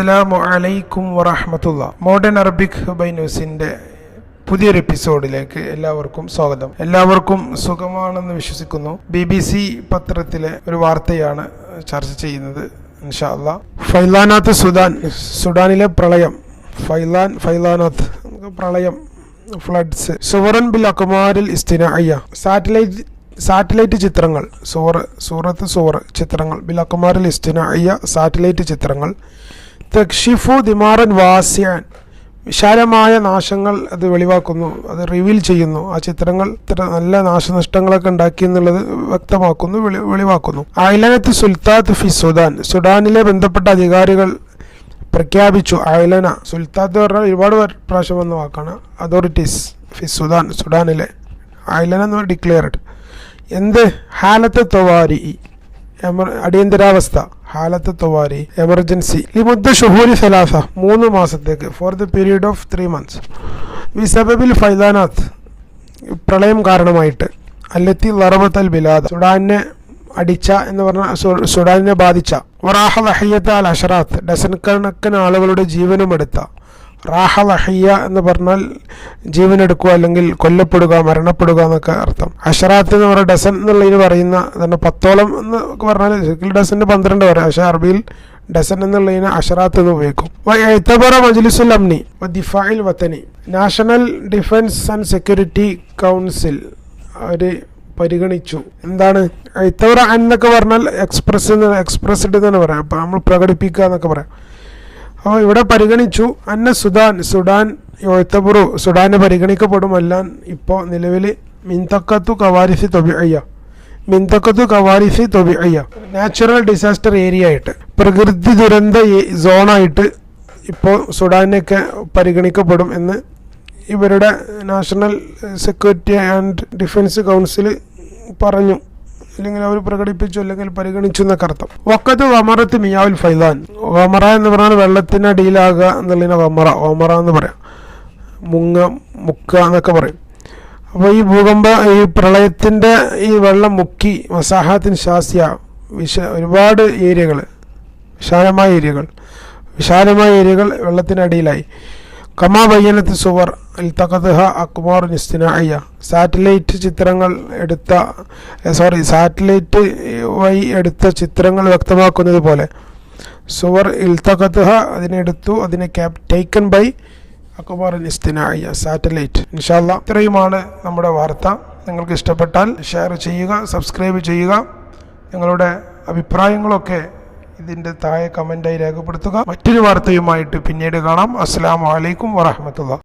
അസ്സലാമു അലൈക്കും വറഹമത്തുള്ള. മോഡേൺ അറബിക് ഹുബൈ ന്യൂസിന്റെ പുതിയൊരു എപ്പിസോഡിലേക്ക് എല്ലാവർക്കും സ്വാഗതം. എല്ലാവർക്കും സുഖമാണെന്ന് വിശ്വസിക്കുന്നു. ബി ബി സി പത്രത്തിലെ ഒരു വാർത്തയാണ് ചർച്ച ചെയ്യുന്നത് ഇൻഷാ അല്ലാ ഫൈലാനാത്ത് സുഡാൻ സുഡാനിലെ പ്രളയം. ഫൈലാൻ ഫൈലാനാത്ത് പ്രളയം ഫ്ലഡ്സ്. സുവറൻ ബിൽ അക്കുമാരിൽ ഇസ്തിന അയ്യ സാറ്റലൈറ്റ് സാറ്റലൈറ്റ് ചിത്രങ്ങൾ. സൂറ സൂറത്ത് സൂറ ചിത്രങ്ങൾ. ബിലക്കുമാർ അയ്യ സാറ്റലൈറ്റ് ചിത്രങ്ങൾ. തക്ഷിഫു ദിമാറൻ വാസ്യാൻ. വിശാലമായ നാശങ്ങൾ അത് വെളിവാക്കുന്നു അത് റിവീൽ ചെയ്യുന്നു. ആ ചിത്രങ്ങൾ നല്ല നാശനഷ്ടങ്ങളൊക്കെ ഉണ്ടാക്കി എന്നുള്ളത് വ്യക്തമാക്കുന്നു വെളി വെളിവാക്കുന്നു. ഐലനത്ത് സുൽത്താത്ത് ഫി സുഡാൻ സുഡാനിലെ ബന്ധപ്പെട്ട അധികാരികൾ പ്രഖ്യാപിച്ചു ഐലന സുൽത്താത്ത് പറഞ്ഞാൽ ഒരുപാട് പ്രാവശ്യം വന്ന വാക്കാണ് അതോറിറ്റീസ് ഫി സുഡാൻ സുഡാനിലെ ഐലന എന്ന് ഡിക്ലെയർഡ് എന്ത്? ഹാലത്ത് തൊവാരി. അടിയന്തരാവസ്ഥ. ഹാലത്ത് തൊവാരി എമർജൻസി ലിമുദ്ദ ഷുഹൂരി സലാസ മൂന്ന് മാസത്തേക്ക് for the period of three months വിസബബിൽ ഫൈദാനാത്ത് പ്രളയം കാരണമായിട്ട് അല്ലത്തി ലറബത്ത് ബിലാദ് സുഡാനെ അടിച്ച എന്ന് പറഞ്ഞ സുഡാനിനെ ബാധിച്ച വറാഹ ലഹിയത്ത് അൽ അഷറാത്ത് ഡസൻ കണക്കിന് ആളുകളുടെ ജീവനും എടുത്ത റാഹ ലഹിയ എന്ന് പറഞ്ഞാൽ ജീവനെടുക്കുക അല്ലെങ്കിൽ കൊല്ലപ്പെടുക മരണപ്പെടുക എന്നൊക്കെ അർത്ഥം. അഷറാത്ത് എന്ന് പറയുന്ന ഡസൻ എന്നുള്ളതിന് പറയുന്ന തന്നെ പത്തോളം എന്ന് പറഞ്ഞാൽ ശരിക്കും ഡസന് പന്ത്രണ്ട് പറയാം പക്ഷേ അറബിയിൽ ഡസൻ എന്നുള്ളതിന് അഷറാത്ത് എന്ന് ഉപയോഗിക്കും. എഴുത്തബറ മജ്ലിസുൽ അംനി ദിഫായിൽ വത്തനി national defence and security council അവർ പരിഗണിച്ചു. എന്താണ്? എഴുത്തവറ എന്നൊക്കെ പറഞ്ഞാൽ എക്സ്പ്രസ് എക്സ്പ്രസ്ഡ് എന്നാണ് പറയാം. അപ്പം നമ്മൾ പ്രകടിപ്പിക്കുക എന്നൊക്കെ പറയാം. അപ്പോൾ ഇവിടെ പരിഗണിച്ചു. അന്ന സുഡാൻ സുഡാൻ എഴുത്തബുറു സുഡാന് പരിഗണിക്കപ്പെടുമല്ല ഇപ്പോൾ നിലവിൽ മിന്തക്കത്തു കവാരിസി തൊബിഅയ്യ. മിന്തക്കത്തു കവാരിസി തൊബിഅയ്യ. നാച്ചുറൽ ഡിസാസ്റ്റർ ഏരിയ ആയിട്ട്. പ്രകൃതി ദുരന്ത സോണായിട്ട് ഇപ്പോൾ സുഡാനൊക്കെ പരിഗണിക്കപ്പെടും എന്ന് ഇവരുടെ national security and defence council പറഞ്ഞു. അല്ലെങ്കിൽ അവർ പ്രകടിപ്പിച്ചു അല്ലെങ്കിൽ പരിഗണിച്ചു എന്നൊക്കെ അർത്ഥം. വക്കത്ത് വമറത്ത് മിയാവുൽ ഫൈദാൻ വമറ എന്ന് പറഞ്ഞാൽ വെള്ളത്തിനടിയിലാകുക എന്നുള്ളതിനെ വമറ വമറ എന്ന് പറയാം. മുങ്ങ മുക്ക എന്നൊക്കെ പറയും. അപ്പോൾ ഈ ഭൂകമ്പ ഈ പ്രളയത്തിന്റെ ഈ വെള്ളം മുക്കി വസാഹത്തിന് ശാസ്യ വിശ ഒരുപാട് ഏരിയകൾ വിശാലമായ ഏരിയകൾ വിശാലമായ ഏരിയകൾ വെള്ളത്തിനടിയിലായി കമാ ബയ്യനത്ത് സുവർ ഇൽത്തഖദ്ഹ അക്മാർ നിസ്തിനായ സാറ്റലൈറ്റ് ചിത്രങ്ങൾ എടുത്ത സോറി സാറ്റലൈറ്റ് വഴി എടുത്ത ചിത്രങ്ങൾ വ്യക്തമാക്കുന്നത് പോലെ സുവർ ഇൽത്തഖദ്ഹ അതിനെടുത്തു അതിനെ ക്യാപ് ടേക്കൺ ബൈ അക്ബാർ നിസ്തിനായ സാറ്റലൈറ്റ്. ഇൻഷാല്ല ഇത്രയുമാണ് നമ്മുടെ വാർത്ത. നിങ്ങൾക്ക് ഇഷ്ടപ്പെട്ടാൽ ഷെയർ ചെയ്യുക സബ്സ്ക്രൈബ് ചെയ്യുക. നിങ്ങളുടെ അഭിപ്രായങ്ങളൊക്കെ ഇതിന്റെ താഴെ കമന്റായി രേഖപ്പെടുത്തുക. മറ്റൊരു വാർത്തയുമായിട്ട് പിന്നീട് കാണാം. അസ്സാം വലൈക്കും വറഹമത്തുള്ള